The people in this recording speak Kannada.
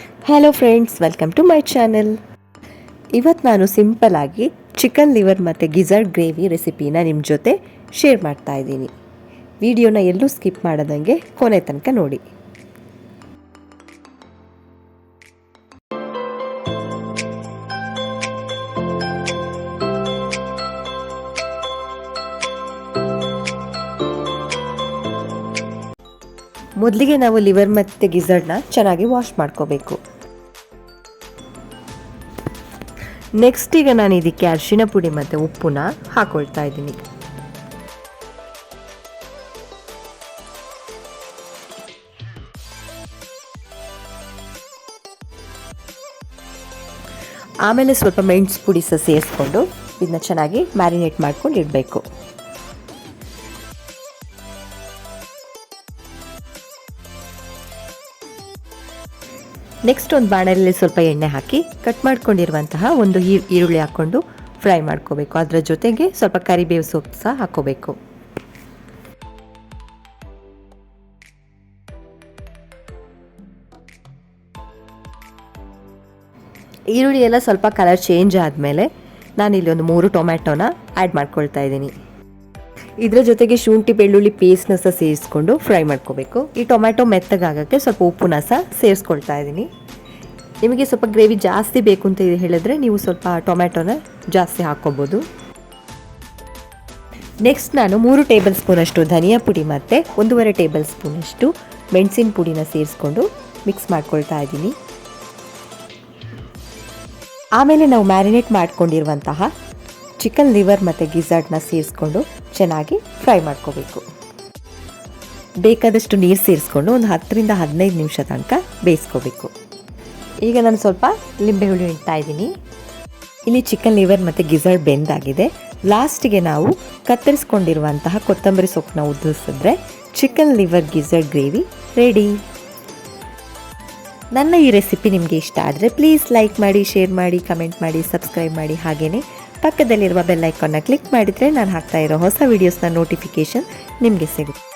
Hello friends welcome to my channel ಇವತ್ತು ನಾನು ಸಿಂಪಲ್ ಆಗಿ ಚಿಕನ್ ಲಿವರ್ ಮತ್ತು ಗಿಝರ್ಡ್ ಗ್ರೇವಿ ರೆಸಿಪಿನ ನಿಮ್ಮ ಜೊತೆ ಶೇರ್ ಮಾಡ್ತಾ ಇದ್ದೀನಿ. ವಿಡಿಯೋನ ಎಲ್ಲೂ ಸ್ಕಿಪ್ ಮಾಡದಂಗೆ ಕೊನೆ ತನಕ ನೋಡಿ. ಮೊದಲಿಗೆ ನಾವು ಲಿವರ್ ಮತ್ತು ಗಿಜರ್ಡ್ನ ಚೆನ್ನಾಗಿ ವಾಶ್ ಮಾಡ್ಕೋಬೇಕು. ನೆಕ್ಸ್ಟ್ ಈಗ ನಾನು ಇದಕ್ಕೆ ಅರಿಶಿನ ಪುಡಿ ಮತ್ತು ಉಪ್ಪನ್ನ ಹಾಕೊಳ್ತಾ ಇದ್ದೀನಿ. ಆಮೇಲೆ ಸ್ವಲ್ಪ ಮೆಣಸು ಪುಡಿ ಸಹ ಸೇರಿಸ್ಕೊಂಡು, ಇದನ್ನ ಚೆನ್ನಾಗಿ ಮ್ಯಾರಿನೇಟ್ ಮಾಡ್ಕೊಂಡು ಇಡಬೇಕು. ನೆಕ್ಸ್ಟ್ ಒಂದು ಬಾಣಲೆಯಲ್ಲಿ ಸ್ವಲ್ಪ ಎಣ್ಣೆ ಹಾಕಿ ಕಟ್ ಮಾಡ್ಕೊಂಡಿರುವಂತಹ ಒಂದು ಈರುಳ್ಳಿ ಹಾಕ್ಕೊಂಡು ಫ್ರೈ ಮಾಡ್ಕೋಬೇಕು. ಅದರ ಜೊತೆಗೆ ಸ್ವಲ್ಪ ಕರಿಬೇವು ಸೊಪ್ಪು ಸಹ ಹಾಕೋಬೇಕು. ಈರುಳ್ಳಿ ಎಲ್ಲ ಸ್ವಲ್ಪ ಕಲರ್ ಚೇಂಜ್ ಆದಮೇಲೆ ಇಲ್ಲಿ ಒಂದು ಮೂರು ಟೊಮ್ಯಾಟೊನ ಆ್ಯಡ್ ಮಾಡ್ಕೊಳ್ತಾ ಇದ್ದೀನಿ. ಇದರ ಜೊತೆಗೆ ಶುಂಠಿ, ಬೆಳ್ಳುಳ್ಳಿ ಪೇಸ್ಟ್ನ ಸಹ ಸೇರಿಸ್ಕೊಂಡು ಫ್ರೈ ಮಾಡ್ಕೋಬೇಕು. ಈ ಟೊಮ್ಯಾಟೊ ಮೆತ್ತಗಾಗೋಕ್ಕೆ ಸ್ವಲ್ಪ ಉಪ್ಪುನ ಸಹ ಸೇರಿಸ್ಕೊಳ್ತಾ ಇದ್ದೀನಿ. ನಿಮಗೆ ಸ್ವಲ್ಪ ಗ್ರೇವಿ ಜಾಸ್ತಿ ಬೇಕು ಅಂತ ಹೇಳಿದ್ರೆ ನೀವು ಸ್ವಲ್ಪ ಟೊಮ್ಯಾಟೊನ ಜಾಸ್ತಿ ಹಾಕ್ಕೋಬೋದು. ನೆಕ್ಸ್ಟ್ ನಾನು ಮೂರು ಟೇಬಲ್ ಸ್ಪೂನಷ್ಟು ಧನಿಯಾ ಪುಡಿ ಮತ್ತು ಒಂದೂವರೆ ಟೇಬಲ್ ಸ್ಪೂನಷ್ಟು ಮೆಣಸಿನ ಪುಡಿನ ಸೇರಿಸ್ಕೊಂಡು ಮಿಕ್ಸ್ ಮಾಡ್ಕೊಳ್ತಾ ಇದ್ದೀನಿ. ಆಮೇಲೆ ನಾವು ಮ್ಯಾರಿನೇಟ್ ಮಾಡ್ಕೊಂಡಿರುವಂತಹ ಚಿಕನ್ ಲಿವರ್ ಮತ್ತು ಗಿಝಾರ್ಡ್ನ ಸೇರಿಸ್ಕೊಂಡು ಚೆನ್ನಾಗಿ ಫ್ರೈ ಮಾಡ್ಕೋಬೇಕು. ಬೇಕಾದಷ್ಟು ನೀರು ಸೇರಿಸ್ಕೊಂಡು ಒಂದು ಹತ್ತರಿಂದ ಹದಿನೈದು ನಿಮಿಷ ತನಕ ಬೇಯಿಸ್ಕೋಬೇಕು. ಈಗ ನಾನು ಸ್ವಲ್ಪ ಲಿಂಬೆ ಹುಳಿ ಇಡ್ತಾ ಇದ್ದೀನಿ. ಇಲ್ಲಿ ಚಿಕನ್ ಲಿವರ್ ಮತ್ತು ಗಿಝಾರ್ಡ್ ಬೆಂದಾಗಿದೆ ಲಾಸ್ಟಿಗೆ ನಾವು ಕತ್ತರಿಸ್ಕೊಂಡಿರುವಂತಹ ಕೊತ್ತಂಬರಿ ಸೊಪ್ಪನ್ನ ಉದುರಿಸಿದ್ರೆ chicken liver gizzard gravy ready. ನನ್ನ ಈ ರೆಸಿಪಿ ನಿಮಗೆ ಇಷ್ಟ ಆದರೆ ಪ್ಲೀಸ್ ಲೈಕ್ ಮಾಡಿ ಶೇರ್ ಮಾಡಿ ಕಮೆಂಟ್ ಮಾಡಿ ಸಬ್ಸ್ಕ್ರೈಬ್ ಮಾಡಿ ಹಾಗೆಯೇ ಪಕ್ಕದಲ್ಲಿರುವ ಬೆಲ್ ಐಕಾನ್ನ ಕ್ಲಿಕ್ ಮಾಡಿದರೆ ನಾನು ಹಾಕ್ತಾ ಇರೋ ಹೊಸ ವೀಡಿಯೋಸ್ನ ನೋಟಿಫಿಕೇಷನ್ ನಿಮಗೆ ಸಿಗುತ್ತೆ.